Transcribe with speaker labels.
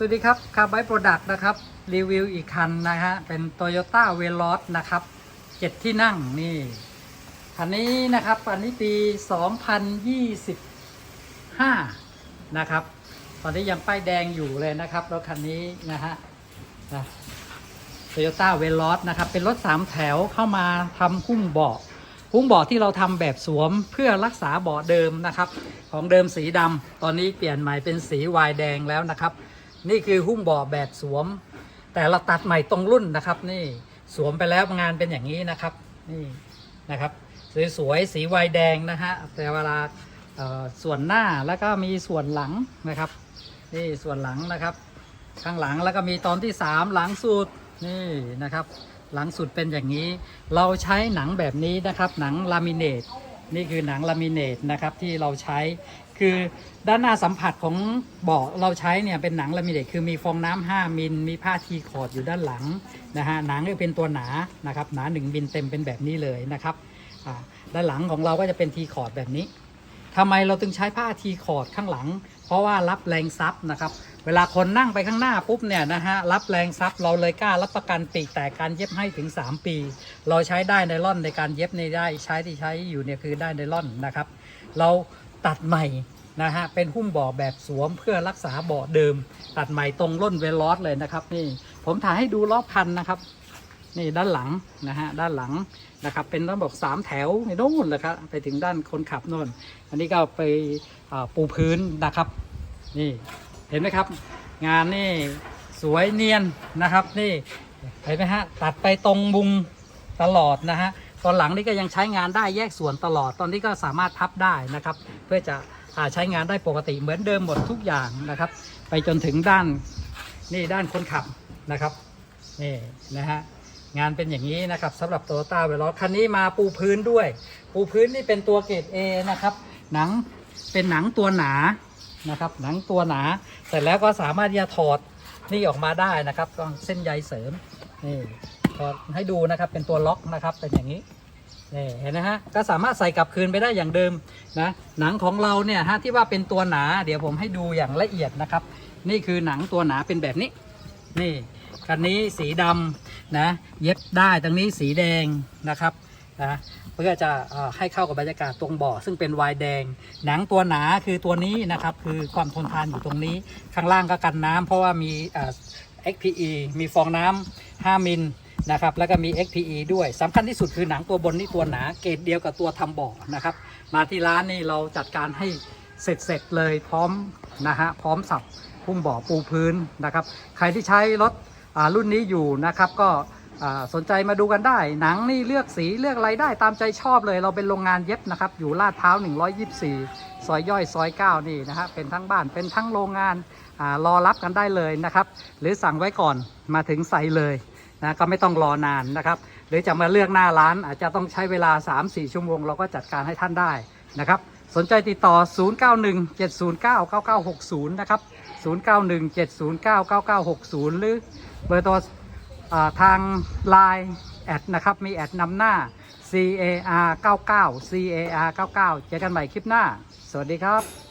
Speaker 1: สวัสดีครับคาร์ไบโปรดักต์นะครับ รีวิวอีกคันนะฮะ เป็น Toyota v e l o s นะครับเจ็ดที่นั่งนี่คันนี้นะครับ อันนี้ปี 2025 นะครับ ตอนนี้ยังป้ายแดงอยู่เลยนะครับรถคันนี้นะฮะโตโยต้าเวล o สนะครับ เป็นรถ3แถวเข้ามาทำหุ้มเบาะหุ้มเบาะที่เราทำแบบสวมเพื่อรักษาเบาะเดิมนะครับ ของเดิมสีดำตอนนี้เปลี่ยนใหม่เป็นสีวายแดงแล้วนะครับ นี่คือหุ้มบาะแบบสวม แต่เราตัดใหม่ตรงรุ่นนะครับ นี่สวมไปแล้วงานเป็นอย่างนี้นะครับ นี่นะครับสวยๆสีวายแดงนะฮะแต่เวลาส่วนหน้าแล้วก็มีส่วนหลังนะครับนี่ส่วนหลังนะครับ ข้างหลังแล้วก็มีตอนที่ 3 หลังสุดนี่นะครับ หลังสุดเป็นอย่างนี้ เราใช้หนังแบบนี้นะครับ หนังลามิเนต นี่คือหนังลามิเนตนะครับที่เราใช้คือด้านหน้าสัมผัสของเบาะเราใช้เนี่ยเป็นหนังลามิเนตคือมีฟองน้ำ5มิลมีผ้าทีคอร์ดอยู่ด้านหลังนะฮะหนังก็เป็นตัวหนานะครับหนา 1 มิลเต็มเป็นแบบนี้เลยนะครับด้านหลังของเราก็จะเป็นทีคอร์ดแบบนี้ทำไมเราถึงใช้ผ้าทีคอร์ดข้างหลัง เพราะว่ารับแรงซับนะครับ เวลาคนนั่งไปข้างหน้าปุ๊บเนี่ยนะฮะรับแรงซับเราเลยกล้ารับประกันปีกแต่การเย็บให้ถึง 3 ปี เราใช้ได้ไนล่อนในการเย็บในได้ใช้ที่ใช้อยู่เนี่ยคือได้ไนล่อนนะครับ เราตัดใหม่นะฮะเป็นหุ้มเบาะแบบสวมเพื่อรักษาเบาะเดิม ตัดใหม่ตรงร่นเวลอสเลยนะครับ นี่ผมถ่ายให้ดูรอบคันนะครับนี่ด้านหลังนะฮะด้านหลังนะครับเป็นระบบสามแถวในโน่นเลยครับไปถึงด้านคนขับโน่น อันนี้ก็ไปปูพื้นนะครับ นี่ เห็นไหมครับ งานนี่สวยเนียนนะครับนี่เห็นไหมฮะตัดไปตรงมุมตลอดนะฮะตอนหลังนี่ก็ยังใช้งานได้แยกส่วนตลอด ตอนนี้ก็สามารถพับได้นะครับ เพื่อจะอใช้งานได้ปกติเหมือนเดิมหมดทุกอย่างนะครับ ไปจนถึงด้านนี่ด้านคนขับนะครับนี่นะฮะงานเป็นอย่างนี้นะครับสำหรับโตโยต้าเวล o คันนี้มาปูพื้นด้วย ปูพื้นนี่เป็นตัวเกรด A นะครับหนังเป็นหนังตัวหนา นะครับ หนังตัวหนา เสร็จแล้วก็สามารถที่จะถอดนี่ออกมาได้นะครับก็เส้นใยเสริมนี่ถอดให้ดูนะครับเป็นตัวล็อกนะครับเป็นอย่างนี้นี่เห็นนะฮะก็สามารถใส่กลับคืนไปได้อย่างเดิมนะหนังของเราเนี่ยฮะที่ว่าเป็นตัวหนา เดี๋ยวผมให้ดูอย่างละเอียดนะครับ นี่คือหนังตัวหนาเป็นแบบนี้นี่คันนี้สีดำนะเย็บได้ตรงนี้สีแดงนะครับ นะเพื่อจะให้เข้ากับบรรยากาศตรงบาะซึ่งเป็นวายแดง หนังตัวหนาคือตัวนี้นะครับ คือความทนทานอยู่ตรงนี้ ข้างล่างก็กันน้ำเพราะว่ามีเอ่อ XPE มีฟองน้ำ5มิลนะครับแล้วก็มี XPE ด้วยสำคัญที่สุดคือหนังตัวบนนี่ตัวหนาเกรดเดียวกับตัวทำเบาะนะครับ มาที่ร้านนี่เราจัดการให้เสร็จเสร็จเลยพร้อมนะฮะพร้อมสับพุ่มบาะปูพื้นนะครับ ใครที่ใช้รถรุ่นนี้อยู่นะครับก็ สนใจมาดูกันได้ หนังนี่เลือกสีเลือกอะไรได้ตามใจชอบเลย เราเป็นโรงงานเย็บนะครับ อยู่ลาดพร้าว 124 ซอยย่อยซอย 9 นี่นะฮะเป็นทั้งบ้านเป็นทั้งโรงงานอรอรับกันได้เลยนะครับ หรือสั่งไว้ก่อนมาถึงใส่เลยนะก็ไม่ต้องรอนานนะครับ หรือจะมาเลือกหน้าร้านอาจจะต้องใช้เวลา 3-4 ชั่วโมง เราก็จัดการให้ท่านได้นะครับสนใจติดต่อ 0917099960 นะครับ 0917099960 หรือเบอร์โทร ทาง Line แอดนะครับ มีแอดนำหน้า CAR 99 CAR 99เจอกันใหม่คลิปหน้า สวัสดีครับ